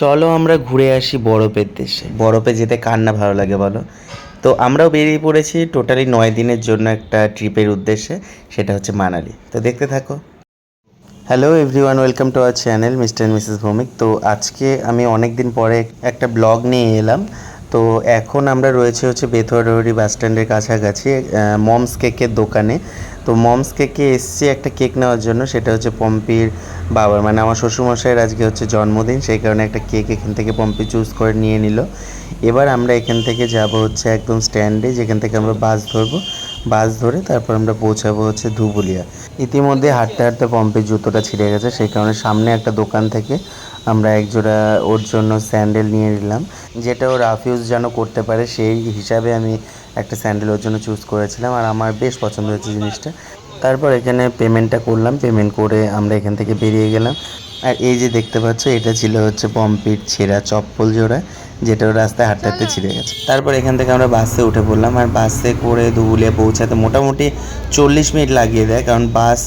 চলো আমরা ঘুরে আসি বরফের দেশে। বরফে যেতে কার না ভালো লাগে বলো? তো আমরাও বেরিয়ে পড়েছি টোটালি নয় দিনের জন্য একটা ট্রিপের উদ্দেশ্যে, সেটা হচ্ছে মানালি। তো দেখতে থাকো। Hello everyone welcome to our channel mister and missus Bhowmik তো আজকে আমি অনেক দিন পরে একটা ব্লগ নিয়ে এলাম। তো এখন আমরা রয়েছে হচ্ছে বেথুয়াডহরি বাস স্ট্যান্ডের কাছাকাছি মমস কেকের দোকানে। তো মমস কেকে এসছি একটা কেক নেওয়ার জন্য, সেটা হচ্ছে পম্পির বাবার। মানে আমার শ্বশুরমশাইয়ের আজকে হচ্ছে জন্মদিন, সেই কারণে একটা কেক এখান থেকে পম্পি চুজ করে নিয়ে নিল। এবার আমরা এখান থেকে যাব হচ্ছে একদম স্ট্যান্ডে, যেখান থেকে আমরা বাস ধরবো। বাস ধরে তারপর আমরা পৌঁছাবো হচ্ছে ধুবুলিয়া। ইতিমধ্যে হাঁটতে হাঁটতে পম্পের জুতোটা ছিঁড়ে গেছে, সেই কারণে সামনে একটা দোকান থেকে আমরা একজোড়া ওর জন্য স্যান্ডেল নিয়ে নিলাম। যেটা ও রাফিউজ যেন করতে পারে, সেই হিসাবে আমি একটা স্যান্ডেল ওর জন্য চুজ করেছিলাম আর আমার বেশ পছন্দ হয়েছে জিনিসটা। তারপর এখানে পেমেন্টটা করলাম পেমেন্ট করে আমরা এখান থেকে বেরিয়ে গেলাম। আর এই যে দেখতে পাচ্ছ, এটা ছিল হচ্ছে পম্পির ছেঁড়া চপ্পল জোড়া। যেটা রাস্তায় হাঁটতে হাঁটতে ছিঁড়ে গেছে। তারপর এখান থেকে আমরা বাসে উঠে পড়লাম আর বাসে করে ধুবুলিয়া পৌঁছাতে মোটামুটি চল্লিশ মিনিট লাগিয়ে দেয়, কারণ বাস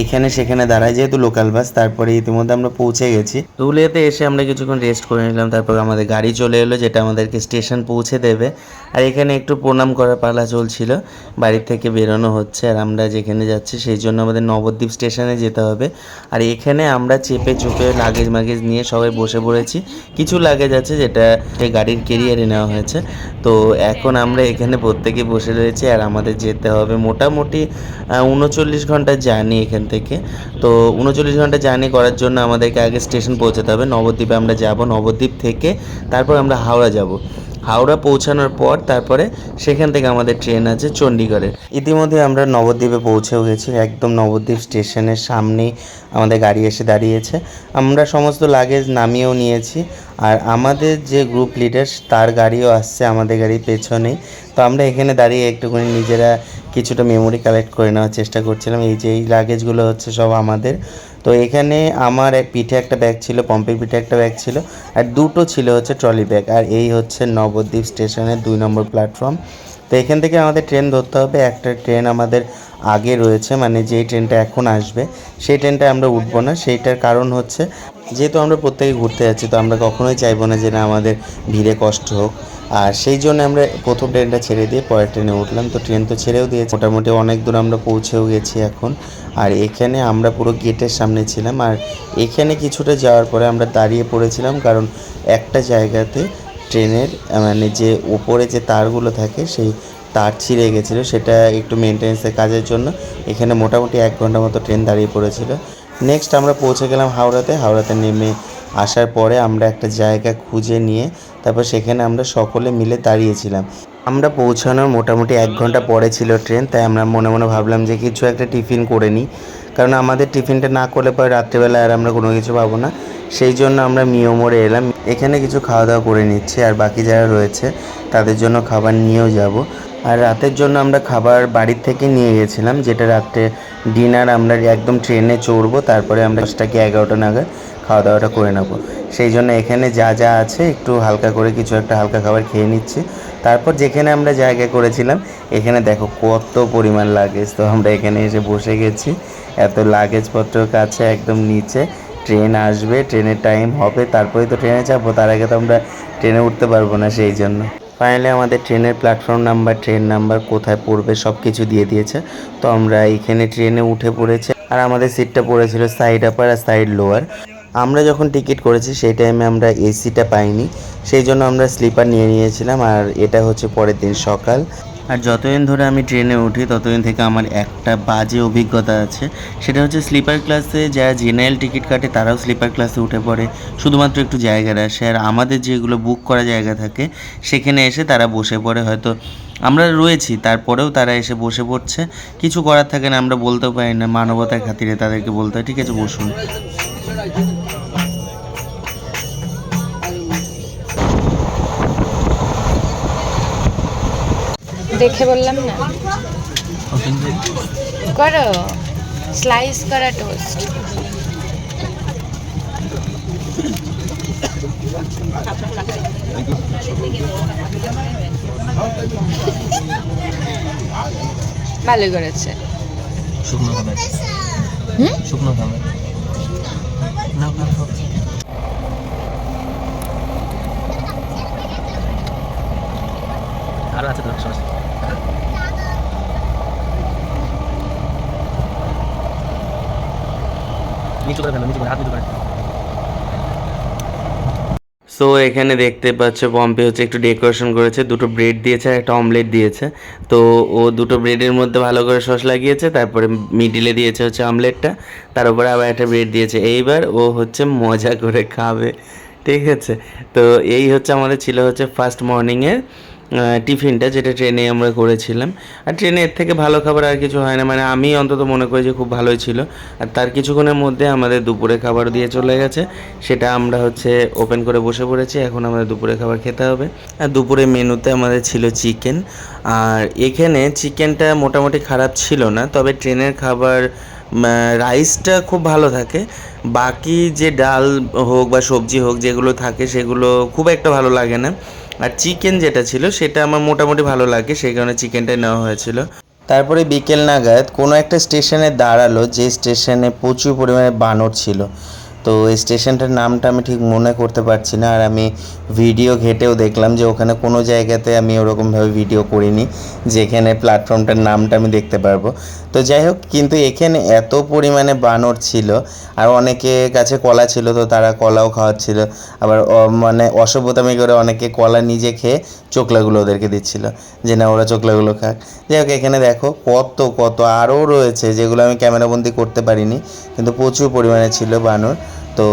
এখানে সেখানে দাঁড়ায়, যেহেতু লোকাল বাস তারপরে ইতিমধ্যে আমরা পৌঁছে গেছি। ধুবুলিয়াতে এসে আমরা কিছুক্ষণ রেস্ট করে নিলাম, তারপর আমাদের গাড়ি চলে এলো, যেটা আমাদেরকে স্টেশন পৌঁছে দেবে। আর এখানে একটু প্রণাম করার পালা চলছিল, বাড়ির থেকে বেরোনো হচ্ছে, আর আমরা যেখানে যাচ্ছি সেই জন্য আমাদের নবদ্বীপ স্টেশনে যেতে হবে। আর এখানে আমরা চেপে চুপে লাগেজ মাগেজ নিয়ে সবাই বসে পড়েছি। কিছু লাগেজ আছে যেটা সেই গাড়ির কেরিয়ারে নেওয়া হয়েছে। তো এখন আমরা এখানে প্রত্যেকে বসে রয়েছি আর আমাদের যেতে হবে মোটামুটি উনচল্লিশ ঘণ্টা জার্নি এখান থেকে। তো উনচল্লিশ ঘণ্টা জার্নি করার জন্য আমাদেরকে আগে স্টেশন পৌঁছাতে হবে। নবদ্বীপে আমরা যাব, নবদ্বীপ থেকে তারপর আমরা হাওড়া যাব। হাওড়া পৌঁছানোর পর তারপরে সেখান থেকে আমাদের ট্রেন আছে চণ্ডীগড়ের ইতিমধ্যে আমরা নবদ্বীপে পৌঁছেও গেছি, একদম নবদ্বীপ স্টেশনের সামনেই আমাদের গাড়ি এসে দাঁড়িয়েছে। আমরা সমস্ত লাগেজ নামিয়েও নিয়েছি আর আমাদের যে গ্রুপ লিডার তার গাড়িও আসছে আমাদের গাড়ির পেছনেই তো আমরা এখানে দাঁড়িয়ে একটুখানি নিজেরা কিছুটা মেমোরি কালেক্ট করে নেওয়ার চেষ্টা করছিলাম। এই যে এই লাগেজগুলো হচ্ছে সব আমাদের। তো এখানে আমার এক পিঠে একটা ব্যাগ ছিল, পম্পের পিঠে একটা ব্যাগ ছিল, আর দুটো ছিল হচ্ছে ট্রলি ব্যাগ আর এই হচ্ছে নবদ্বীপ স্টেশনের দুই নম্বর প্ল্যাটফর্ম তো এখান থেকে আমাদের ট্রেন ধরতে হবে, একটা ট্রেন আমাদের আগে রয়েছে মানে যেই ট্রেনটা এখন আসবে, সেই ট্রেনটা আমরা উঠবো না, সেইটার কারণ হচ্ছে, যেহেতু আমরা প্রত্যেকে ঘুরতে যাচ্ছি, তো আমরা কখনোই চাইব না যে না আমাদের ভিড়ে কষ্ট হোক। আর সেই জন্য আমরা প্রথম ট্রেনটা ছেড়ে দিয়ে পরের ট্রেনে উঠলাম। তো ট্রেন তো ছেড়েও দিয়েছে। মোটামুটি অনেক দূর আমরা পৌঁছেও গেছি এখন। আর এখানে আমরা পুরো গেটের সামনে ছিলাম। আর এখানে কিছুটা যাওয়ার পরে আমরা দাঁড়িয়ে পড়েছিলাম কারণ একটা জায়গাতে ট্রেনের মানে যে ওপরে যে তারগুলো থাকে, সেই তার ছিঁড়ে গেছিল। সেটা একটু মেনটেন্সের কাজের জন্য। এখানে মোটামুটি এক ঘণ্টা মতো ট্রেন দাঁড়িয়ে পড়েছিল। নেক্সট আমরা পৌঁছে গেলাম হাওড়াতে। হাওড়াতে নেমে আসার পরে আমরা একটা জায়গা খুঁজে নিয়ে তারপর সেখানে আমরা সকলে মিলে দাঁড়িয়েছিলাম। আমরা পৌঁছানোর মোটামুটি এক ঘণ্টা পরে ছিল ট্রেন, তাই আমরা মনে মনে ভাবলাম যে কিছু একটা টিফিন করে নিই। কারণ আমাদের টিফিনটা না করলে পরে রাত্রেবেলা আর আমরা কোনো কিছু পাবো না। সেই জন্য আমরা মিও মোড়ে এলাম। এখানে কিছু খাওয়া দাওয়া করে নিচ্ছি আর বাকি যারা রয়েছে তাদের জন্য খাবার নিয়েও যাব। আর রাতের জন্য আমরা খাবার বাড়ির থেকে নিয়ে গেছিলাম, যেটা রাত্রে ডিনার আমরা একদম ট্রেনে চড়বো, তারপরে আমরা দশটা কি এগারোটা নাগাদ খাওয়া দাওয়াটা করে নেব। সেই জন্য এখানে যা যা আছে, একটু হালকা করে কিছু একটা হালকা খাবার খেয়ে নিচ্ছি। তারপর যেখানে আমরা জায়গা করেছিলাম, এখানে দেখো কত পরিমাণ লাগেজ তো আমরা এখানে এসে বসে গেছি। এত লাগেজপত্র কাছে একদম নিচে। ট্রেন আসবে, ট্রেনের টাইম হবে তারপরে তো ট্রেনে যাব তার আগে তো আমরা ট্রেনে উঠতে পারব না সেই জন্য। ফাইনালি আমাদের ট্রেনের প্ল্যাটফর্ম নাম্বার ট্রেন নাম্বার কোথায় পড়বে সব কিছু দিয়ে দিয়েছে। তো আমরা এখানে ট্রেনে উঠে পড়েছি। আর আমাদের সিটটা পড়েছিল সাইড আপার আর সাইড লোয়ার আমরা যখন টিকিট করেছি, সেই টাইমে আমরা এসিটা পাইনি। সেই জন্য আমরা স্লিপার নিয়ে নিয়েছিলাম, আর এটা হচ্ছে পরের দিন সকাল। আর যতদিন ধরে আমি ট্রেনে উঠি, ততদিন থেকে আমার একটা বাজে অভিজ্ঞতা আছে। সেটা হচ্ছে স্লিপার ক্লাসে যারা জেনারেল টিকিট কাটে, তারাও স্লিপার ক্লাসে উঠে পড়ে। শুধুমাত্র একটু জায়গার আসে, আর আমাদের যেগুলো বুক করা জায়গা থাকে, সেখানে এসে তারা বসে পড়ে। হয়তো আমরা রয়েছি, তারপরেও তারা এসে বসে পড়ছে। কিছু করার থাকে না, আমরা বলতেও পারি না, মানবতার খাতিরে তাদেরকে বলতে হয়। ঠিক আছে, বসুন। দেখে বললাম না। করো। স্লাইস করা টোস্ট ভালো করেছে। শুকনো খাবার হুম? শুকনো খাবার না আরও আছে তো সমস্যা। নিচু করে ফেলো নিচু করে হাত নিচু করে। সো এখানে দেখতে পাচ্ছ পম্পে হচ্ছে একটু ডেকোরেশন করেছে, দুটো ব্রেড দিয়েছে আর একটা অমলেট দিয়েছে। তো, ও দুটো ব্রেডের মধ্যে ভালো করে সস লাগিয়েছে, তারপরে মিডিলে দিয়েছে হচ্ছে অমলেটটা তার উপরে আবার একটা ব্রেড দিয়েছে। এইবার ও হচ্ছে মজা করে খাবে, ঠিক আছে? তো, এই হচ্ছে আমাদের ছিল হচ্ছে ফার্স্ট মর্নিংয়ের টিফিনটা যেটা ট্রেনে আমরা করেছিলাম। আর ট্রেনে এর থেকে ভালো খাবার আর কিছু হয় না। মানে আমি অন্তত মনে করি যে খুব ভালোই ছিল। আর তার কিছুক্ষণের মধ্যে আমাদের দুপুরে খাবার দিয়ে চলে গেছে। সেটা আমরা হচ্ছে ওপেন করে বসে পড়েছি। এখন আমাদের দুপুরে খাবার খেতে হবে। আর দুপুরে মেনুতে আমাদের ছিল চিকেন। আর এখানে চিকেনটা মোটামুটি খারাপ ছিল না। তবে ট্রেনের খাবার রাইসটা খুব ভালো থাকে। বাকি যে ডাল হোক বা সবজি হোক যেগুলো থাকে, সেগুলো খুব একটা ভালো লাগে না। আর চিকেন যেটা ছিল, সেটা আমার মোটামুটি ভালো লাগে, সেই কারণে চিকেনটাই নেওয়া হয়েছিল। তারপরে বিকেল নাগাদ কোনো একটা স্টেশনে দাঁড়াল, যে স্টেশনে প্রচুর পরিমাণে বানর ছিল। তো এই স্টেশনটার নামটা আমি ঠিক মনে করতে পারছি না, আর আমি ভিডিও ঘেটেও দেখলাম যে ওখানে কোনো জায়গাতে আমি ওরকমভাবে ভিডিও করিনি, যেখানে প্ল্যাটফর্মটার নামটা আমি দেখতে পারব। তো যাই হোক, কিন্তু এখানে এত পরিমাণে বানর ছিল, আর অনেকে কাছে কলা ছিল তো তারা কলাও খাওয়াচ্ছিল, আবার মানে অসভ্যতামি করে অনেকে কলা নিজে খেয়ে চোকলাগুলো ওদেরকে দিচ্ছিল, যে না ওরা চোকলাগুলো খাক। যাই হোক, এখানে দেখো কত কত আরও রয়েছে যেগুলো আমি ক্যামেরাবন্দি করতে পারিনি, কিন্তু প্রচুর পরিমাণে ছিল বানর। তো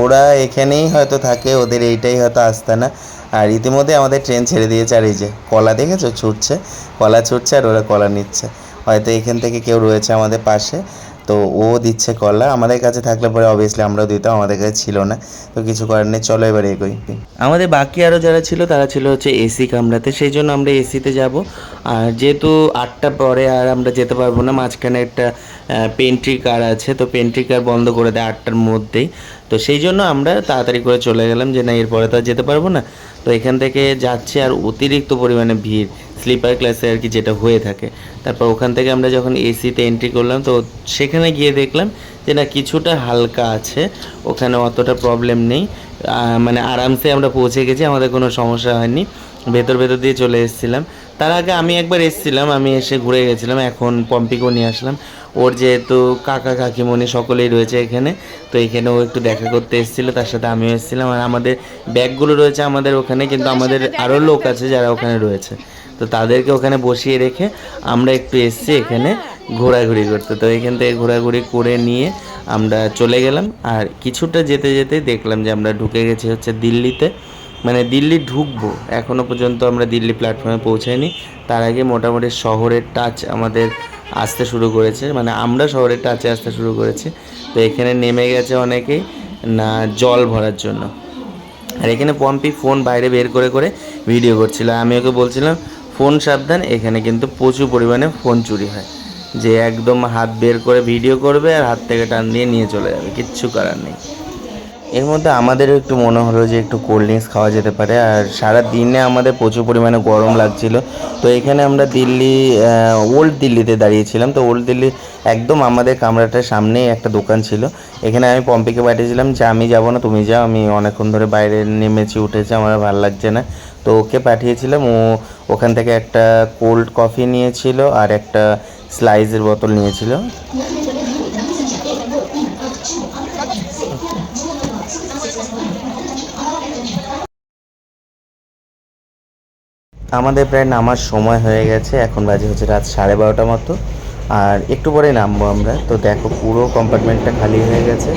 ওরা এখানেই হয়তো থাকে, ওদের এইটাই হয়তো আস্তানা। আর ইতিমধ্যে আমাদের ট্রেন ছেড়ে দিয়েছে, আর এই যে কলা দেখেছ? ছুটছে। কলা ছুটছে আর ওরা কলা নিচ্ছে। হয়তো এখান থেকে কেউ রয়েছে আমাদের পাশে। তো ও দিচ্ছে কলা। আমাদের কাছে থাকলে পরে অবভিয়াসলি আমরাও দিতাম, আমাদের কাছে ছিল না। তো কিছু করার নেই, চলো এবার এগোই। আমাদের বাকি আরও যারা ছিল, তারা ছিল হচ্ছে এসি কামরাতে। সেই জন্য আমরা এসিতে যাব। আর যেহেতু আটটা পরে আর আমরা যেতে পারব না, মাঝখানে একটা পেন্ট্রি কার আছে, তো পেন্ট্রি কার বন্ধ করে দেয় আটটার মধ্যেই। তো সেই জন্য আমরা তাড়াতাড়ি করে চলে গেলাম যে না, এরপরে তো আর যেতে পারব না। তো এখান থেকে যাচ্ছে আর অতিরিক্ত পরিমাণে ভিড় স্লিপার ক্লাসে আর কি যেটা হয়ে থাকে। তারপর ওখান থেকে আমরা যখন এসিতে এন্ট্রি করলাম, তো সেখানে গিয়ে দেখলাম যে না কিছুটা হালকা আছে ওখানে অতটা প্রবলেম নেই। মানে আরামসে আমরা পৌঁছে গেছি আমাদের কোনো সমস্যা হয়নি। ভেতর ভেতর দিয়ে চলে এসেছিলাম। তার আগে আমি একবার এসেছিলাম আমি এসে ঘুরে গেছিলাম এখন পম্পিকেও নিয়ে আসলাম। ওর যেহেতু কাকা কাকিমণি সকলেই রয়েছে এখানে তো এখানে ও একটু দেখা করতে এসেছিল তার সাথে আমিও এসেছিলাম। আর আমাদের ব্যাগগুলো রয়েছে আমাদের ওখানে কিন্তু আমাদের আরও লোক আছে যারা ওখানে রয়েছে। তো তাদেরকে ওখানে বসিয়ে রেখে আমরা একটু এসছি এখানে। ঘোরাঘুরি করতে। তো এখান থেকে ঘোরাঘুরি করে নিয়ে আমরা চলে গেলাম। আর কিছুটা যেতে যেতে দেখলাম যে আমরা ঢুকে গেছি হচ্ছে দিল্লিতে। মানে দিল্লি ঢুকবো। এখনও পর্যন্ত আমরা দিল্লি প্ল্যাটফর্মে পৌঁছাইনি। তার আগে মোটামুটি শহরের টাচ আমাদের আসতে শুরু করেছে। মানে আমরা শহরের টাচে আসতে শুরু করেছি। তো এখানে নেমে গেছে অনেকেই, না, জল ভরার জন্য। আর এখানে পম্পি ফোন বাইরে বের করে করে ভিডিও করছিল। আমি ওকে বলছিলাম ফোন সাবধান, এখানে কিন্তু প্রচুর পরিমাণে ফোন চুরি হয়। যে একদম হাত বের করে ভিডিও করবে আর হাত থেকে টান দিয়ে নিয়ে চলে যাবে, কিচ্ছু করার নেই। এর মধ্যে আমাদেরও একটু মনে হলো যে একটু কোল্ড ড্রিঙ্কস খাওয়া যেতে পারে, আর সারা দিনে আমাদের প্রচুর পরিমাণে গরম লাগছিল। তো এখানে আমরা দিল্লি ওল্ড দিল্লিতে দাঁড়িয়েছিলাম। তো ওল্ড দিল্লি একদম আমাদের কামরাটার সামনেই একটা দোকান ছিল। এখানে আমি পম্পিকে পাঠিয়েছিলাম যে, আমি যাব না, তুমি যাও। আমি অনেকক্ষণ ধরে বাইরে নেমেছি, উঠেছি, আমার ভালো লাগছে না। তো ওকে পাঠিয়েছিলাম। ও ওখান থেকে একটা কোল্ড কফি নিয়েছিল আর একটা স্লাইসের বোতল নিয়েছিল। আমাদের প্রায় নামার সময় হয়ে গেছে, এখন বাজে হচ্ছে রাত সাড়ে বারোটা মতো। আর একটু পরে নামবো আমরা। তো দেখো পুরো কম্পার্টমেন্টটা খালি হয়ে গেছে।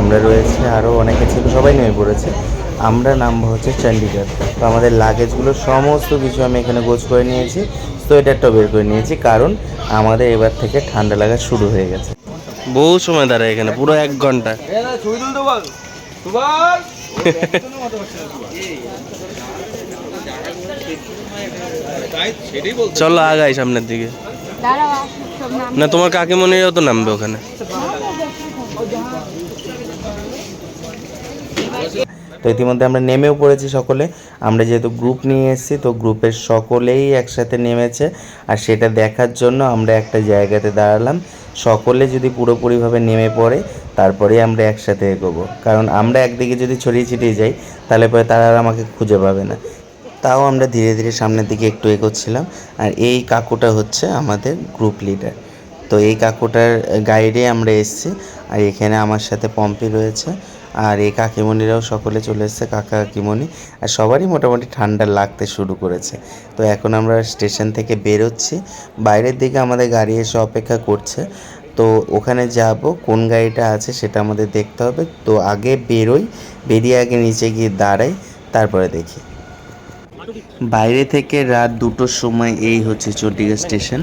আমরা রয়েছে আরও অনেকে ছিল, সবাই নেমে পড়েছে। আমরা নামবো হচ্ছে চণ্ডীগড় তো আমাদের লাগেজগুলো সমস্ত কিছু আমি এখানে গোছ করে নিয়েছি। সোয়েটারটাও বের করে নিয়েছি কারণ আমাদের এবার থেকে ঠান্ডা লাগা শুরু হয়ে গেছে। বহু সময় দাঁড়ায় এখানে পুরো এক ঘণ্টা। চলো আগাই সামনের দিকে। না তোমার কাকিমণিরাও তো নামবে ওখানে। তো ইতিমধ্যে আমরা নেমেও পড়েছি সকলে। আমরা যেহেতু গ্রুপ নিয়ে এসেছি, তো গ্রুপের সকলেই একসাথে নেমেছে। আর সেটা দেখার জন্য আমরা একটা জায়গাতে দাঁড়ালাম। সকলে যদি পুরোপুরিভাবে নেমে পড়ে তারপরে আমরা একসাথে এগোবো। কারণ আমরা একদিকে যদি ছড়িয়ে ছিটিয়ে যাই, তাহলে পরে তারা আর আমাকে খুঁজে পাবে না। তাও আমরা ধীরে ধীরে সামনের দিকে একটু এগোচ্ছিলাম। আর এই কাকুটা হচ্ছে আমাদের গ্রুপ লিডার তো এই কাকুটার গাইডে আমরা এসেছি। আর এখানে আমার সাথে পম্পি রয়েছে। আর এই কাকিমণিরাও সকলে চলে এসেছে, কাকা কাকিমণি। আর সবারই মোটামুটি ঠান্ডা লাগতে শুরু করেছে। তো এখন আমরা স্টেশন থেকে বেরোচ্ছি। বাইরের দিকে আমাদের গাড়ি এসে অপেক্ষা করছে। তো ওখানে যাব, কোন গাড়িটা আছে সেটা আমাদের দেখতে হবে। তো আগে বেরোই, বেরিয়ে আগে নিচে গিয়ে দাঁড়াই, তারপরে দেখি। বাইরে থেকে রাত দুটোর সময় এই হচ্ছে চণ্ডীগড় স্টেশন।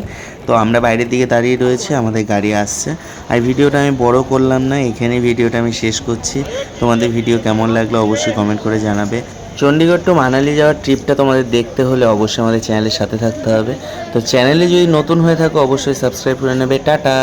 তো আমরা বাইরের দিকে দাঁড়িয়ে রয়েছি, আমাদের গাড়ি আসছে। আর ভিডিওটা আমি বড় করলাম না, এখানে ভিডিওটা আমি শেষ করছি। তোমাদের ভিডিও কেমন লাগল অবশ্যই কমেন্ট করে জানাবে। চণ্ডীগড় টু মানালি যাওয়ার ট্রিপটা তোমাদের দেখতে হলে অবশ্যই আমাদের চ্যানেলের সাথে থাকতে হবে। তো চ্যানেলে যদি নতুন হয়ে থাকো, অবশ্যই সাবস্ক্রাইব করে নেবে। টাটা!